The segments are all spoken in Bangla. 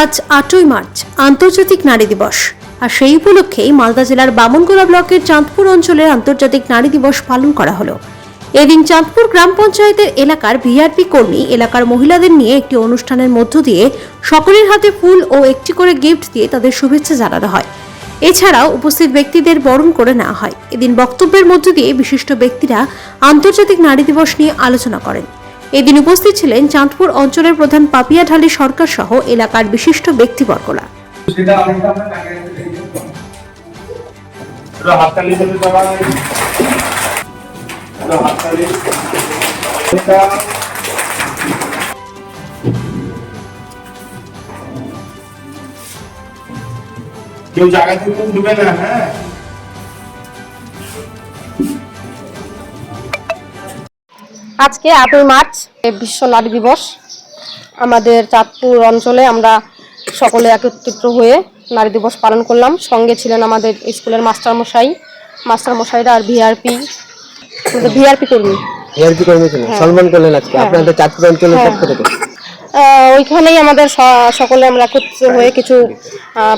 আজ আটই মার্চ, আন্তর্জাতিক নারী দিবস। আর সেই উপলক্ষেই মালদা জেলার বামনগোলা ব্লকের চাঁদপুর অঞ্চলের আন্তর্জাতিক নারী দিবস পালন করা হলো। এদিন চাঁদপুর গ্রাম পঞ্চায়েতের এলাকার ভিআরপি কর্মী, এলাকার মহিলাদের নিয়ে একটি অনুষ্ঠানের মধ্য দিয়ে সকলের হাতে ফুল ও একটি করে গিফট দিয়ে তাদের শুভেচ্ছা জানানো হয়। এছাড়াও উপস্থিত ব্যক্তিদের বরণ করে নেওয়া হয়। এদিন বক্তব্যের মধ্য দিয়ে বিশিষ্ট ব্যক্তিরা আন্তর্জাতিক নারী দিবস নিয়ে আলোচনা করেন। এদিন উপস্থিত ছিলেন চাঁদপুর অঞ্চলের প্রধান পাপিয়াঢালি সরকার সহ এলাকার বিশিষ্ট ব্যক্তিবর্গরা। কেউ জায়গা থেকে ঢুকে না হ্যাঁ? আজকে আটই মার্চ বিশ্ব নারী দিবস। আমাদের চাঁদপুর অঞ্চলে আমরা সকলে একত্রিত হয়ে নারী দিবস পালন করলাম। সঙ্গে ছিলেন আমাদের স্কুলের মাস্টারমশাই। মাস্টারমশাইরা মাস্টার মশাইরা আর ভিআরপি ভিআরপি কর্মী। ভিআরপি কর্মী সম্মান করলেন আজকে। হ্যাঁ। আপনাদের চাঁদপুর অঞ্চলের হ্যাঁ, পক্ষ থেকে। আহ, ওইখানেই আমাদের সকলে আমরা একত্রিত হয়ে কিছু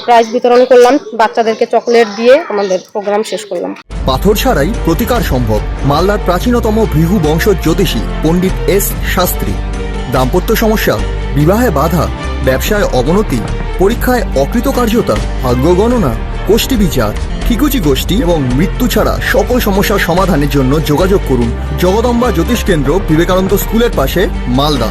প্রাইজ বিতরণ করলাম। বাচ্চাদেরকে চকলেট দিয়ে আমাদের প্রোগ্রাম শেষ করলাম। পাথর ছাড়াই প্রতিকার সম্ভব। মালদার প্রাচীনতম ভৃহু বংশ জ্যোতিষী পণ্ডিত এস শাস্ত্রী। দাম্পত্য সমস্যা, বিবাহে বাধা, ব্যবসায় অবনতি, পরীক্ষায় অকৃতকার্যতা, ভাগ্য গণনা গোষ্ঠী বিচার, ঠিকুচি গোষ্ঠী এবং মৃত্যু ছাড়া সকল সমস্যার সমাধানের জন্য যোগাযোগ করুন জগদম্বা জ্যোতিষ কেন্দ্র বিবেকানন্দ স্কুলের পাশে, Malda.